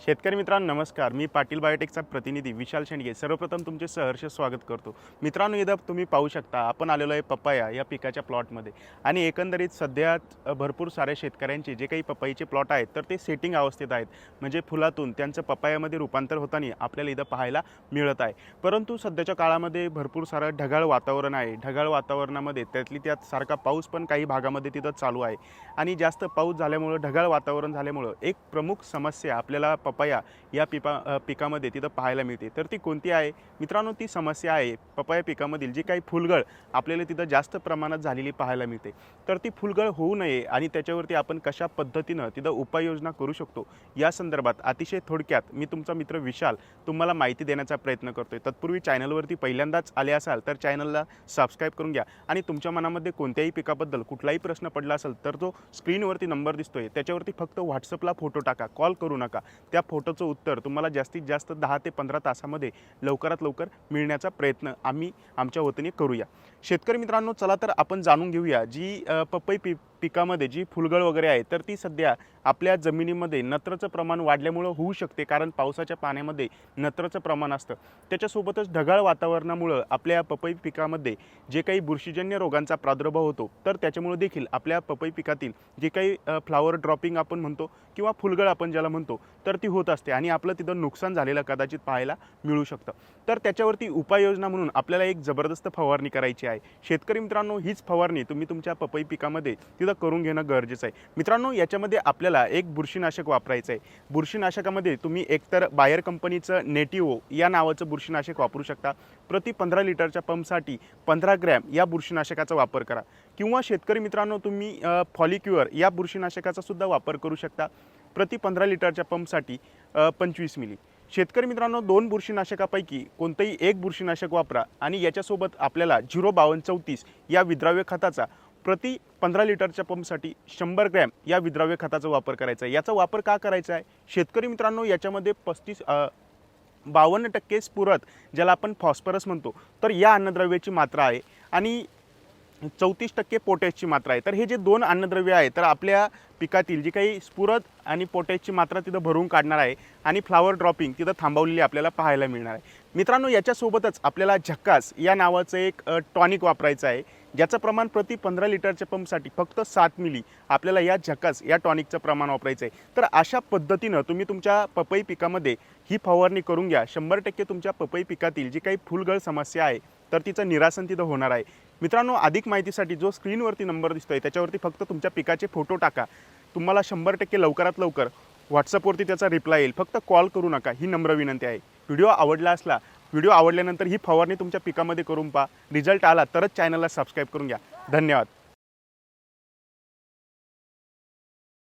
शेतकरी मित्रांनो नमस्कार. मी पाटील बायोटेकचा प्रतिनिधी विशाल शेंडगे. सर्वप्रथम तुमचे सहर्ष स्वागत करतो. मित्रांनो इथं तुम्ही पाहू शकता. आपण आलेलो आहे पपया या पिकाच्या प्लॉटमध्ये. आणि एकंदरीत सध्या भरपूर साऱ्या शेतकऱ्यांचे जे काही पपईचे प्लॉट आहेत तर ते सेटिंग अवस्थेत आहेत. म्हणजे फुलातून त्यांचं पपयामध्ये रूपांतर होताना आपल्याला इथं पाहायला मिळत आहे. परंतु सध्याच्या काळामध्ये भरपूर सारं ढगाळ वातावरण आहे. ढगाळ वातावरणामध्ये त्यातली त्यात सारखा पाऊस पण काही भागामध्ये तिथं चालू आहे. आणि जास्त पाऊस झाल्यामुळं ढगाळ वातावरण झाल्यामुळं एक प्रमुख समस्या आपल्याला पपया या पिपा पिकामध्ये तिथं पाहायला मिळते. तर ती कोणती आहे? मित्रांनो ती समस्या आहे पपया पिकामधील जी काही फुलगळ आपल्याला तिथं जास्त प्रमाणात झालेली पाहायला मिळते. तर ती फुलगळ होऊ नये आणि त्याच्यावरती आपण कशा पद्धतीनं तिथं उपाययोजना करू शकतो या संदर्भात अतिशय थोडक्यात मी तुमचा मित्र विशाल तुम्हाला माहिती देण्याचा प्रयत्न करतो आहे तत्पूर्वी चॅनलवरती पहिल्यांदाच आले असाल तर चॅनलला सबस्क्राईब करून घ्या आणि तुमच्या मनामध्ये कोणत्याही पिकाबद्दल कुठलाही प्रश्न पडला असेल तर जो स्क्रीनवरती नंबर दिसतोय. त्याच्यावरती फक्त व्हॉट्सअपला फोटो टाका कॉल करू नका. त्या फोटोचं उत्तर तुम्हाला जास्तीत जास्त दहा ते पंधरा तासामध्ये लवकरात लवकर मिळण्याचा प्रयत्न आम्ही आमच्या वतीने करूया. शेतकरी मित्रांनो चला तर आपण जाणून घेऊया जी पपई पी पिकामध्ये जी फुलगळ वगैरे आहे तर ती सध्या आपल्या जमिनीमध्ये नत्रचं प्रमाण वाढल्यामुळं होऊ शकते कारण पावसाच्या पाण्यामध्ये नत्रचं प्रमाण असतं. त्याच्यासोबतच ढगाळ वातावरणामुळं आपल्या पपई पिकामध्ये जे काही बुरशीजन्य रोगांचा प्रादुर्भाव होतो तर त्याच्यामुळे देखील आपल्या पपई पिकातील जे काही फ्लावर ड्रॉपिंग आपण म्हणतो किंवा फुलगळ आपण ज्याला म्हणतो तर ती होत असते आणि आपलं तिथं नुकसान झालेलं कदाचित पाहायला मिळू शकतं. तर त्याच्यावरती उपाययोजना म्हणून आपल्याला एक जबरदस्त फवारणी करायची आहे. शेतकरी मित्रांनो हीच फवारणी तुम्ही तुमच्या पपई पिकामध्ये तिथं करून घेणं गरजेचं आहे. मित्रांनो याच्यामध्ये आपल्याला एक बुरशीनाशक वापरायचं आहे. बुरशीनाशकामध्ये तुम्ही एकतर बायर कंपनीचं नेटिओ या नावाचं बुरशीनाशक वापरू शकता. प्रति पंधरा लिटरच्या पंपसाठी पंधरा ग्रॅम या बुरशीनाशकाचा वापर करा. किंवा शेतकरी मित्रांनो तुम्ही फॉलिक्युअर या बुरशीनाशकाचा सुद्धा वापर करू शकता. प्रति पंधरा लिटरच्या पंपसाठी पंचवीस मिली. शेतकरी मित्रांनो दोन बुरशीनाशकापैकी कोणतंही एक बुरशीनाशक वापरा आणि याच्यासोबत आपल्याला झिरो बावन्न चौतीस या विद्राव्य खताचा प्रति पंधरा लिटरच्या पंपसाठी शंभर ग्रॅम या विद्राव्य खताचा वापर करायचा आहे. याचा वापर का करायचा आहे? शेतकरी मित्रांनो याच्यामध्ये पस्तीस बावन्न टक्के स्फुरत ज्याला आपण फॉस्फरस म्हणतो तर या अन्नद्रव्याची मात्रा आहे. आणि चौतीस टक्के पोटॅशची मात्रा आहे. तर हे जे दोन अन्नद्रव्य आहे तर आपल्या पिकातील जी काही स्फुरत आणि पोटॅशची मात्रा तिथं भरून काढणार आहे आणि फ्लावर ड्रॉपिंग तिथं थांबवलेली आपल्याला पाहायला मिळणार आहे. मित्रांनो याच्यासोबतच आपल्याला झक्कास या नावाचं एक टॉनिक वापरायचं आहे. ज्याचं प्रमाण प्रति पंधरा लिटरच्या पंपसाठी फक्त सात मिली आपल्याला या झकास या टॉनिकचं प्रमाण वापरायचं आहे. तर अशा पद्धतीनं तुम्ही तुमच्या पपई पिकामध्ये ही फवारणी करून घ्या. शंभर टक्के तुमच्या पपई पिकातील जी काही फुलगळ समस्या आहे तर तिचं निरासन तिथं होणार आहे. मित्रांनो अधिक माहितीसाठी जो स्क्रीनवरती नंबर दिसतो आहे त्याच्यावरती फक्त तुमच्या पिकाचे फोटो टाका. तुम्हाला शंभर टक्के लवकरात लवकर व्हॉट्सअपवरती त्याचा रिप्लाय येईल. फक्त कॉल करू नका ही नम्र विनंती आहे. व्हिडिओ आवडला असला व्हिडिओ आवडल्यानंतर ही फवारणी तुमच्या पिकामध्ये करून पहा. रिझल्ट आला तरच चॅनलला सबस्क्राईब करून घ्या. धन्यवाद.